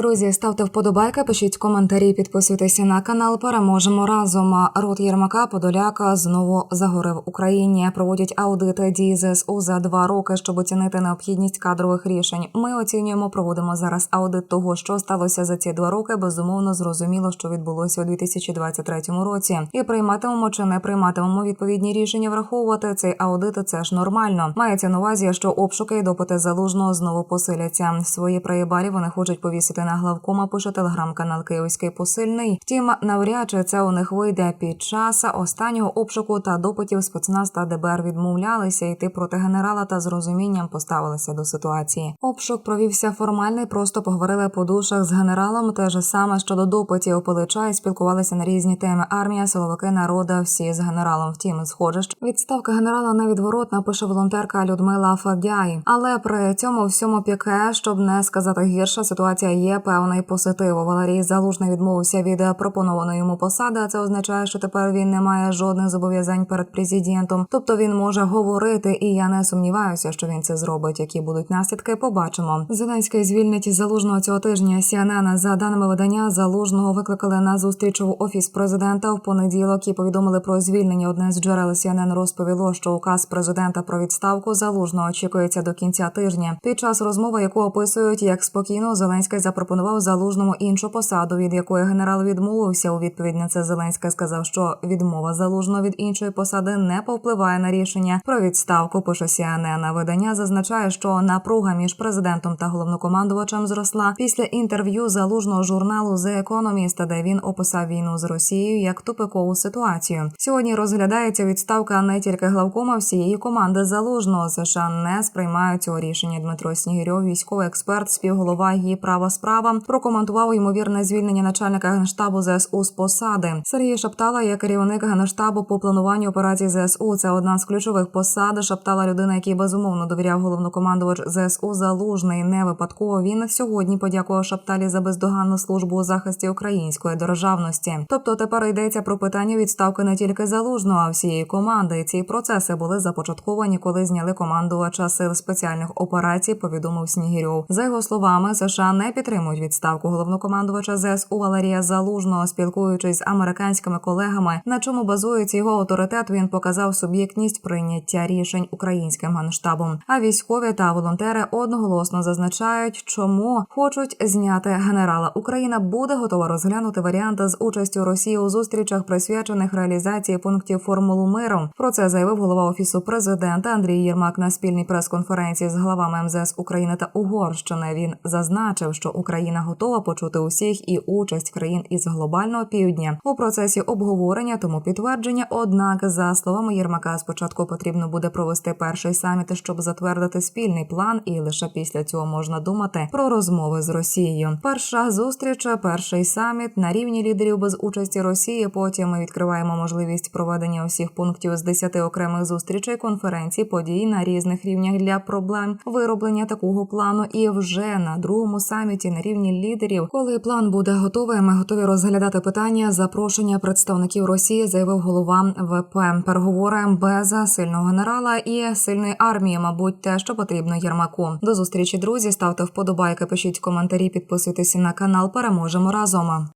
Друзі, ставте вподобайки, пишіть коментарі, підписуйтеся на канал. Переможемо разом. Рот Єрмака Подоляка знову загорив Україні. Проводять аудити дії ЗСУ за два роки, щоб оцінити необхідність кадрових рішень. Ми оцінюємо, проводимо зараз аудит того, що сталося за ці два роки. Безумовно, зрозуміло, що відбулося у 2023 році, і прийматимемо чи не прийматимемо відповідні рішення. Враховувати цей аудит це ж нормально. Мається на увазі, що обшуки і допити залужного знову посиляться. Свої проєбарі вони хочуть повісити на главкома. Пише телеграм-канал Київський посильний. Втім, навряд чи це у них вийде під час останнього обшуку та допитів спецназ та ДБР відмовлялися йти проти генерала та з розумінням поставилися до ситуації. Обшук провівся формальний, просто поговорили по душах з генералом. Те ж саме щодо допитів Пилича і спілкувалися на різні теми. Армія, силовики, народа, всі з генералом. Втім, схоже, що відставка генерала невідворотна, пише волонтерка Людмила Фавдяй. Але при цьому всьому піке, щоб не сказати гірше, ситуація є певний позитив. Валерій Залужний відмовився від пропонованої йому посади. а Це означає, що тепер він не має жодних зобов'язань перед президентом. Тобто він може говорити, і я не сумніваюся, що він це зробить. Які будуть наслідки, побачимо. Зеленський звільнить залужного цього тижня. CNN, за даними видання, залужного викликали на зустріч у офіс президента в понеділок і повідомили про звільнення. Одне з джерел CNN розповіло, що указ президента про відставку залужного очікується до кінця тижня. Під час розмови, яку описують як спокійно, Зеленський запропонував залужному іншу посаду, від якої генерал відмовився. У відповідь на це Зеленський сказав, що відмова залужного від іншої посади не повпливає на рішення про відставку. Пише CNN. Видання зазначає, що напруга між президентом та головнокомандувачем зросла після інтерв'ю залужного журналу The Economist, де він описав війну з Росією як тупикову ситуацію. Сьогодні розглядається відставка не тільки главкома всієї команди залужного. США не сприймають цього рішення. Дмитро Снігирьов, військовий експерт, співголова її права справа, прокоментував ймовірне звільнення начальника генштабу ЗСУ з посади. Сергій Шаптала є керівник генштабу по плануванню операцій ЗСУ. Це одна з ключових посад. Шаптала людина, який безумовно довіряв головнокомандувач ЗСУ Залужний. Не випадково він сьогодні подякував Шапталі за бездоганну службу у захисті української державності. Тобто тепер йдеться про питання відставки не тільки залужного, а всієї команди. Ці процеси були започатковані, коли зняли командувача сил спеціальних операцій. Повідомив Снігірьов. За його словами, США не підтримують відставку головнокомандувача ЗСУ Валерія Залужного, спілкуючись з американськими колегами, на чому базується його авторитет. Він показав суб'єктність прийняття рішень українським генштабом. А військові та волонтери одноголосно зазначають, чому хочуть зняти генерала. Україна буде готова розглянути варіанти з участю Росії у зустрічах, присвячених реалізації пунктів формулу миру. Про це заявив голова офісу президента Андрій Єрмак на спільній прес-конференції з главами МЗС України та Угорщини. Він зазначив, що Україна готова почути усіх і участь країн із глобального півдня у процесі обговорення, тому підтвердження. Однак, за словами Єрмака, спочатку потрібно буде провести перший саміт, щоб затвердити спільний план, і лише після цього можна думати про розмови з Росією. Перша зустріч, перший саміт на рівні лідерів без участі Росії. Потім ми відкриваємо можливість проведення усіх пунктів з 10 окремих зустрічей, конференцій, подій на різних рівнях для проблем вироблення такого плану. І вже на другому саміті рівні лідерів, коли план буде готовий, ми готові розглядати питання запрошення представників Росії, заявив голова ВП. Переговори без сильного генерала і сильної армії, мабуть, те, що потрібно Єрмаку. До зустрічі, друзі. Ставте вподобайки, пишіть коментарі, підписуйтесь на канал. Переможемо разом.